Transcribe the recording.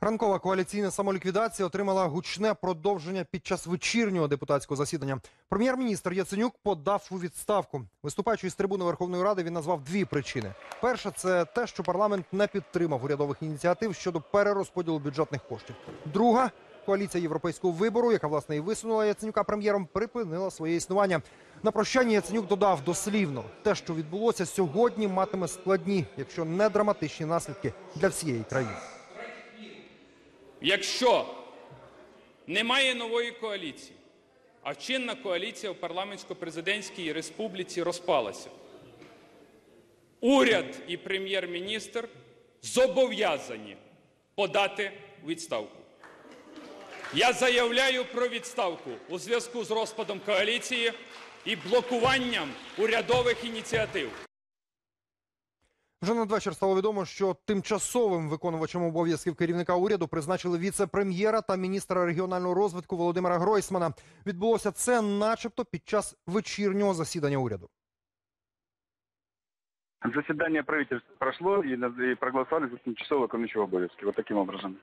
Ранкова коаліційна самоліквідація отримала гучне продовження під час вечірнього депутатського засідання. Прем'єр-міністр Яценюк подав у відставку. Виступаючи із трибуни Верховної Ради, він назвав дві причини: перша це те, що парламент не підтримав урядових ініціатив щодо перерозподілу бюджетних коштів. Друга коаліція європейського вибору, яка власне і висунула Яценюка прем'єром, припинила своє існування. На прощання Яценюк додав дослівно: те, що відбулося сьогодні, матиме складні, якщо не драматичні наслідки для всієї країни. Якщо немає нової коаліції, а чинна коаліція в парламентсько-президентській республіці розпалася, уряд і прем'єр-міністр зобов'язані подати відставку. Я заявляю про відставку у зв'язку з розпадом коаліції і блокуванням урядових ініціатив. Вже надвечір стало відомо, що тимчасовим виконувачем обов'язків керівника уряду призначили віце-прем'єра та міністра регіонального розвитку Володимира Гройсмана. Відбулося це, начебто, під час вечірнього засідання уряду. Заседание правительства прошло и, на- и проголосовали за тимчасово виконуючого обов'язки. Вот таким образом.